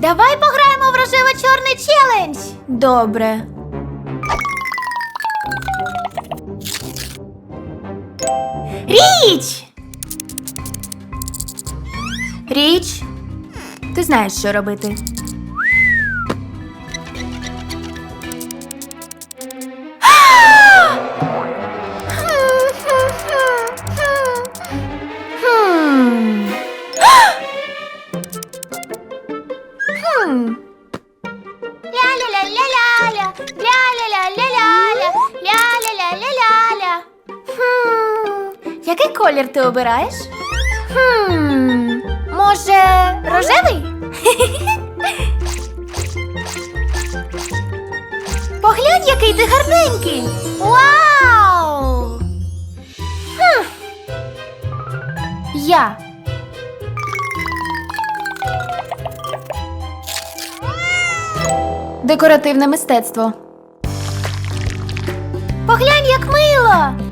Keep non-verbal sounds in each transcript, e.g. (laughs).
Давай пограємо в рожево-чорний челендж. Добре. Річ! Річ, ти знаєш, що робити. Який колір ти обираєш? Хм. Може, рожевий? Поглянь, який ти гарненький. Вау! Хм. Я. Декоративне мистецтво. Поглянь, як мило.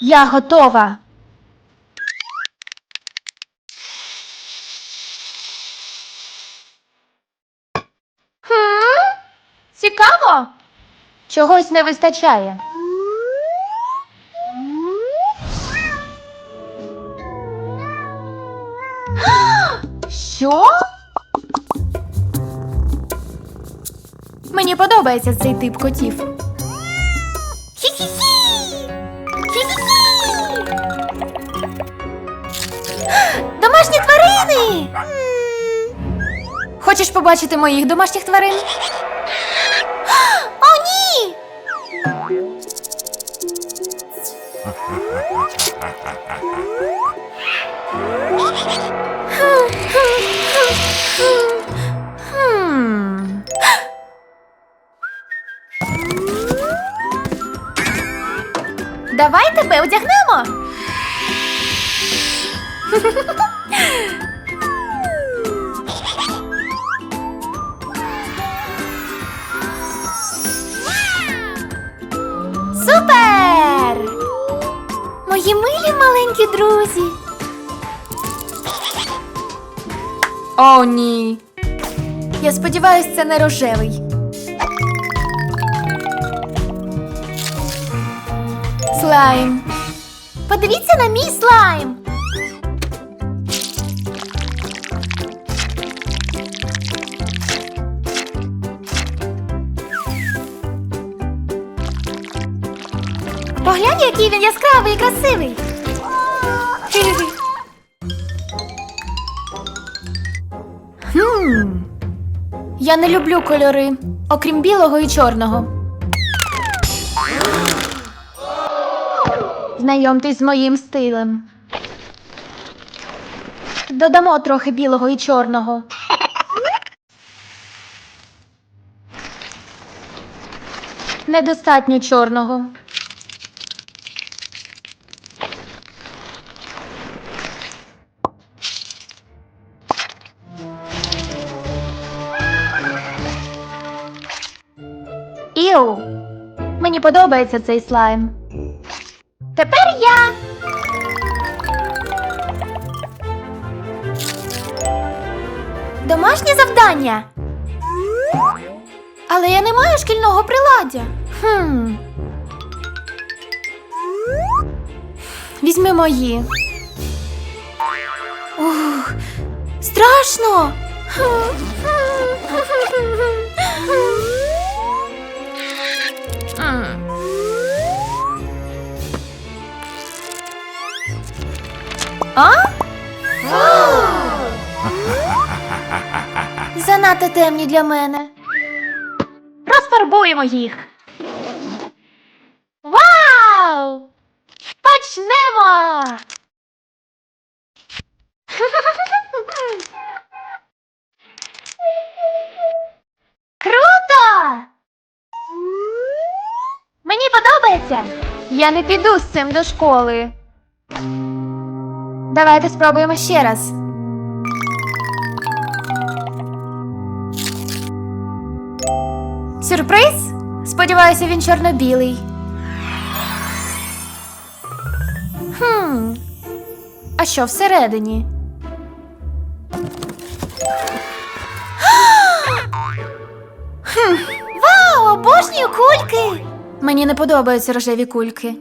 Я готова. Хм? Цікаво. Чогось не вистачає. Що? Мені подобається цей тип котів. Домашні тварини! Хочеш побачити моїх домашніх тварин? О, ні! (laughs) Давай тебе одягнемо. Супер! Мої милі маленькі друзі. О, ні. Я сподіваюся, це не рожевий. Слайм. Подивіться на мій слайм. Поглянь, який він яскравий і красивий. Я не люблю кольори, окрім білого і чорного. Знайомтесь з моїм стилем. Додамо трохи білого і чорного. Недостатньо чорного. Іу. Мені подобається цей слайм. Тепер я. Домашнє завдання. Але я не маю шкільного приладдя. Хм. Візьми мої. Ух, страшно. А? (laughs) Занадто темні для мене. Розфарбуємо їх. Вау! Почнемо! Круто! Мені подобається. Я не піду з цим до школи. Давайте спробуємо ще раз. Сюрприз? Сподіваюся, він чорно-білий. Хм. А що всередині? (gasps) Хм. Вау, обожнюю кульки! Мені не подобаються рожеві кульки.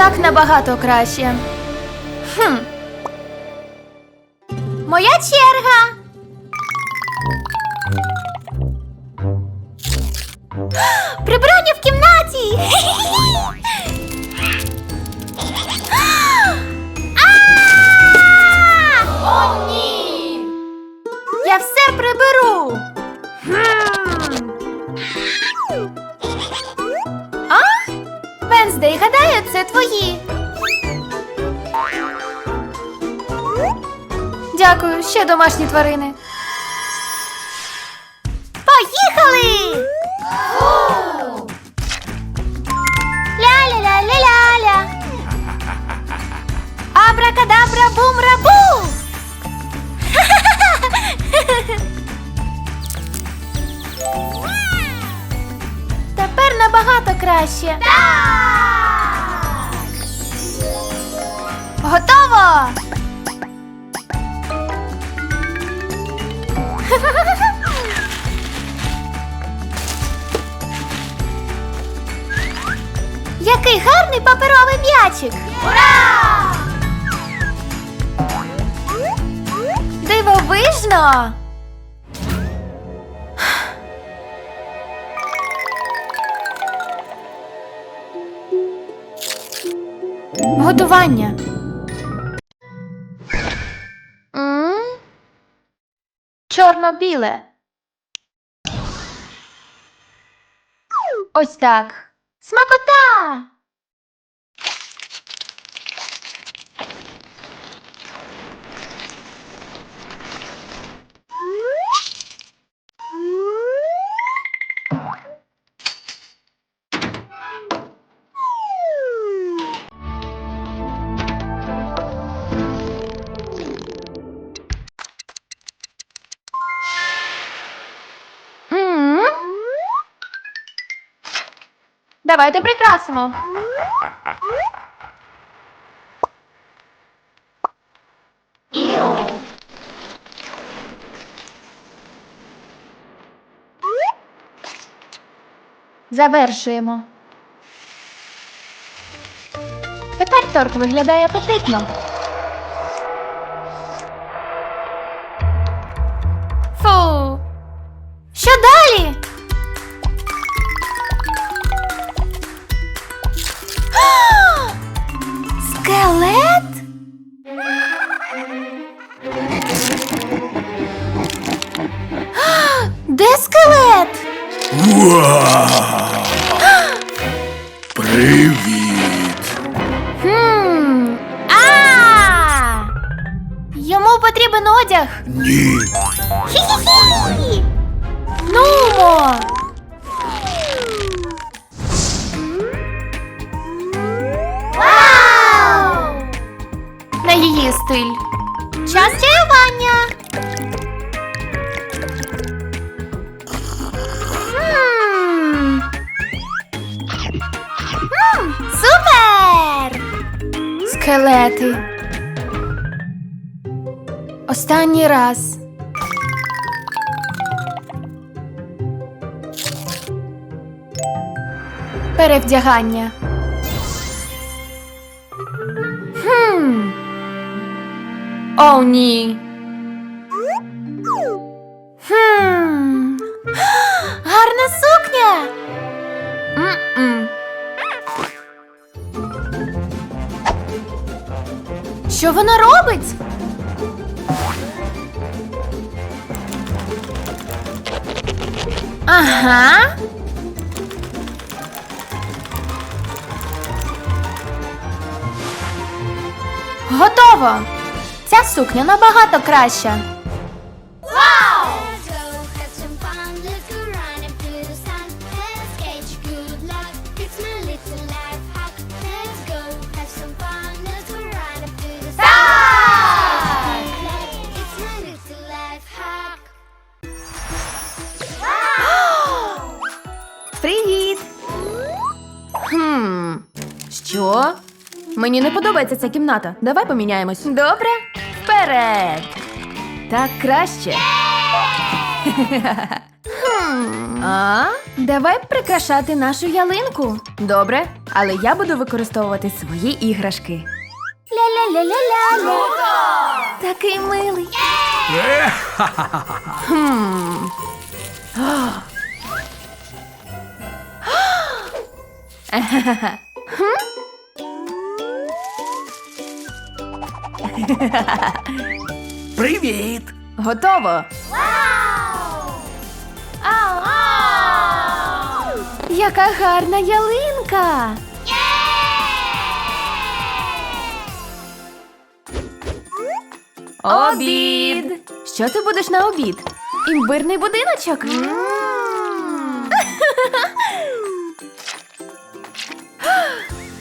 Так набагато краще. Хм. Моя черга. Домашні тварини. (laughs) Який гарний паперовий м'ячик! Ура! Дивовижно! Готування. Чорно-біле. Ось так. Смакота! Давайте прикрасимо. Завершуємо. Тепер торт виглядає апетитно. Потрібен. Ні, Хі-хі-хі! Нумо! Вау! На її стиль. Час чаювання. М. М, Супер! Скелети. Останній раз. Перевдягання. Хм. О, ні. Хм. Гарна сукня. М-м. Що вона робить? Ага. Готово! Ця сукня набагато краща. Мені не подобається ця кімната. Давай поміняємось. Добре? Вперед! Так краще. А? Давай прикрашати нашу ялинку. Добре, але я буду використовувати свої іграшки. Ля-ля-ля-ля-ля-ля. Такий милий. Хм. (laughs) Привіт! Готово. Яка гарна ялинка. Обід. Що ти будеш на обід? Імбирний будиночок. (laughs)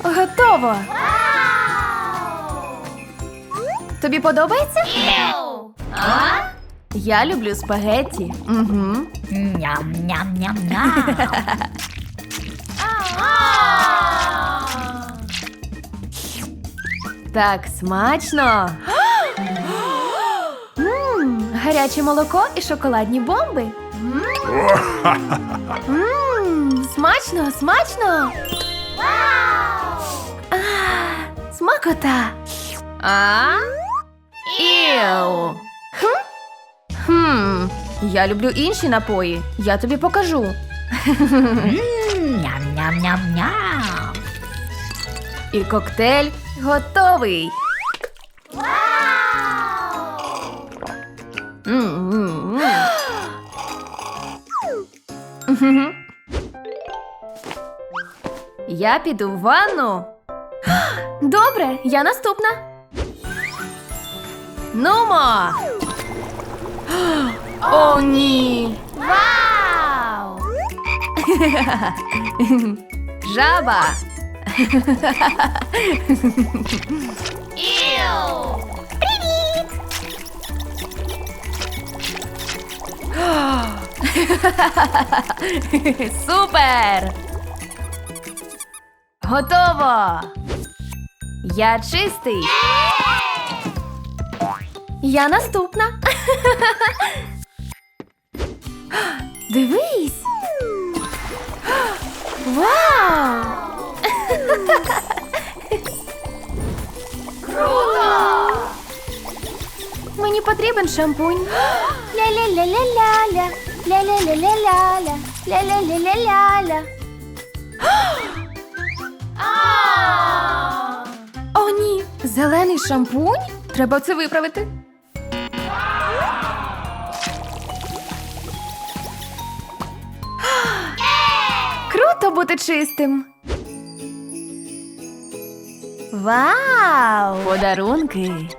Готово. Тобі подобається? А? Я люблю спагетті. Угу. Ням-ням-ням-ням. (laughs) Так смачно. (gasps) М, Гаряче молоко і шоколадні бомби. М, Смачно, смачно. А, Смакота. А? Іу. Хм? Хм. Я люблю інші напої. Я тобі покажу. Ням-ням-ням-ням. І коктейль готовий. (gasps) Я піду в ванну. (gasps) Добре, я наступна. Нумо. (gasps) О, ні. Вау! (laughs) Жаба. (laughs) Іу! (gasps) Супер! Готово! Я чистий. Я наступна. Дивись. Вау! Мені потрібен шампунь. Ля-ля-ля-ля-ля-ля. Ля-ля-ля-ля-ля-ля. Ля-ля-ля-ля-ля-ля. О, ні! Зелений шампунь? Треба це виправити. Бути чистим. Вау! Подарунки. (laughs)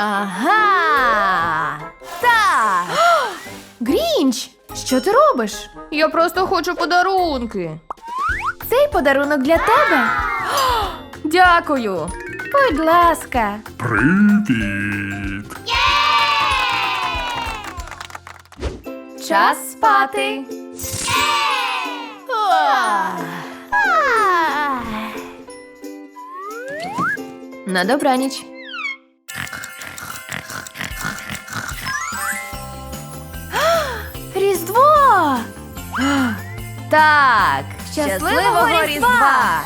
Ага. Так. (gasps) Грінч, що ти робиш? Я просто хочу подарунки. Цей подарунок для тебе. (gasps) Дякую. Будь ласка. Привіт! Час спати. На добраніч. Різдво! Так, щасливого Різдва!